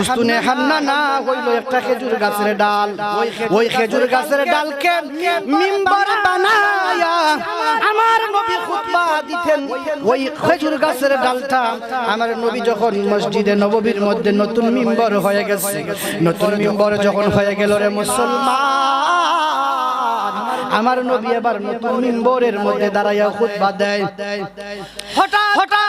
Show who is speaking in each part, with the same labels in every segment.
Speaker 1: উস্তুনে Hannah না একটা খেজুর গাছের ডাল। ওই খেজুর গাছের ডালকে বানায়া আমার নবী খুতবা দিতেন। ওই খেজুর গাছের ডালটা আমার নবী যখন মসজিদে নববীর মধ্যে নতুন মিম্বর হয়ে গেছে। নতুন মিম্বর যখন হয়ে গেল রে মুসলমান, আমার নবী এবার নতুন মিম্বরের মধ্যে দাঁড়াইয়া খুতবা দেয়। হঠাৎ হঠাৎ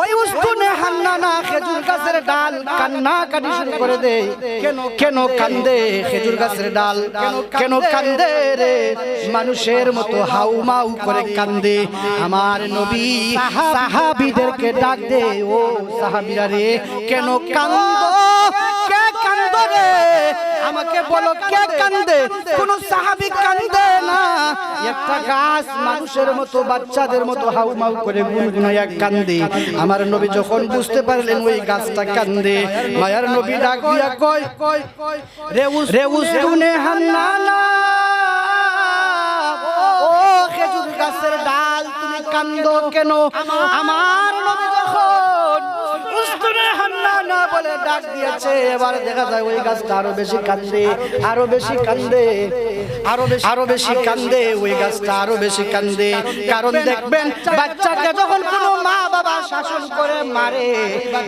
Speaker 1: ওই উস্তুনে হান্নানা খেজুর গাছের ডাল কান্না কাটি শুরু করে দে কেন কেন কান্দে খেজুর গাছের ডাল? কেন কান্দে রে? মানুষের মতো হাউ মাউ করে কান্দে। আমার নবী সাহাবিদেরকে ডাক দে ও সাহাবিরা রে। কেন কান্দ? আমাকে বলো কে কান্দে। কোন সাহাবী কান্দে না। একটা গাছ মানুষের মতো বাচ্চাদের মতো হাউ মাউ করে গুনগুনাইয়া কান্দে। আমার নবী যখন বুঝতে পারলেন ওই গাছটা কান্দে মায়ার নবী ডাক দিয়া কয় রেউস রেউস তুনে হান্নানা ও খেজুর গাছের ডাল তুমি কান্দো কেন? আমার বলে ডাক দিয়েছে, এবার দেখা যায় ওই গাছটা আরও বেশি কান্দে, আরও বেশি কান্দে, আরও বেশি আরও বেশি কান্দে, ওই গাছটা আরও বেশি কান্দে। কারণ দেখবেন বাচ্চাকে যখন কোনো মা বাবা শাসন করে মারে,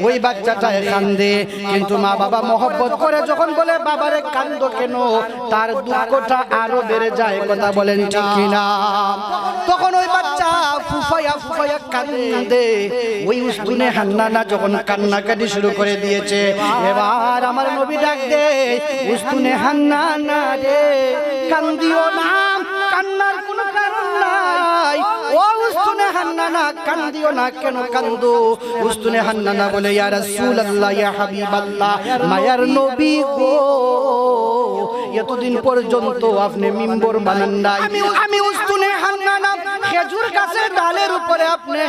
Speaker 1: ওই বাচ্চাটা কান্দে। কিন্তু মা বাবা মহব্বত করে যখন বলে, বাবারে, কান্দ কেন? তার দুঃখটা আরও বেড়ে যায়। কথা বলেন ঠিক কিনা? তখন ওই বাচ্চা ফুফাইয়া ফুফাইয়া কান্দে। ওই উস্তুনে হান্নানা যখন কান্নাকাটি শুরু করে দিয়েছে, এবার আমার নবী ডাক দে উস্তুনে হান্নানা রে কান্দিও না, কান্নার কোনো কারণ নাই। ও উস্তুনে হান্নানা কান্দিও না, কেন কান্দো? উস্তুনে হান্নানা বলে, ইয়া রাসূলুল্লাহ, ইয়া হাবিবাল্লাহ, মায়ার নবী গো। এতদিন পর্যন্ত আপনি মিম্বর বানান নাই আমি উস্তুনে হান্নানা খেজুর গাছের ডালের উপরে আপনি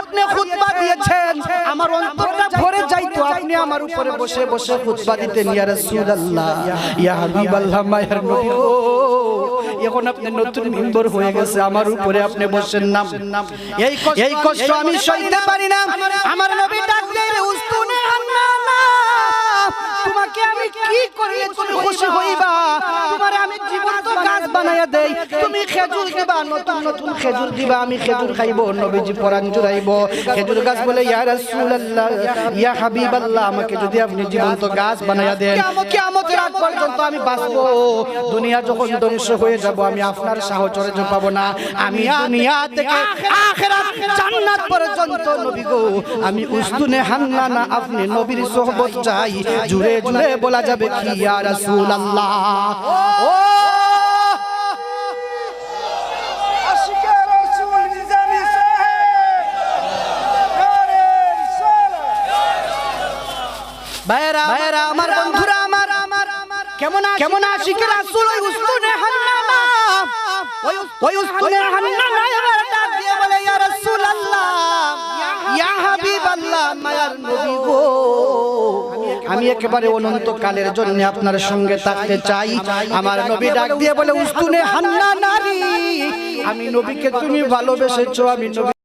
Speaker 1: আপনি খুতবা দিয়েছেন। আমার অন্তরটা ভরে যাইতো আপনি আমার উপরে বসে বসে খুতবা দিতেন ইয়া রাসূলুল্লাহ ইয়া হাবিবাল্লাহ মায়ার নবী। গো এখন আপনি নতুন মেম্বার হয়ে গেছে আমার উপরে আপনি বসেন নাম এই কষ্ট এই কষ্ট আমি সইতে পারি না। আমার নবী ডাক দেয় রে উস্তুনে হান্নানা তোমাকে আমি কি করলে তুমি খুশি হইবা? তোমার আমি জীবন্ত গাছ বানাইয়া দেই। তুমি খেজুর দিবা নতুন নতুন খেজুর দিবা। আমি খেজুর খাইবো নবীজি পরান জুড়াইবো। খেজুর গাছ বলে ইয়া রাসূলুল্লাহ ইয়া হাবিবাল্লাহ আমাকে যদি আপনি জীবন্ত গাছ বানাইয়া দেন কিয়ামতের আগ পর্যন্ত আমি বাঁচবো। দুনিয়া যখন ধ্বংস হয়ে যাব আমি আপনার সাহচর্য পাবো না। আমি দুনিয়া থেকে আখিরাত জান্নাত পর্যন্ত নবী গো আমি উস্তুনে হান্নানা আপনি নবীর সোহবত চাই। জুড়ে জুড়ে বলা যাবে কি? ইয়া রাসূলুল্লাহ। ও! ভাইরা ভাইরা আমার বন্ধুরা আমার আমার কেমন কেমন আশিক রাসূল ওই উস্তুনে হান্নানা ওই উস্তুনে আমি একেবারে অনন্ত কালের জন্য আপনার সঙ্গে থাকতে চাই। আমার নবী ডাক দিয়ে বলে, উস্তুনে হান্না নারী, আমি নবীকে তুমি ভালোবেসেছো, আমি নবী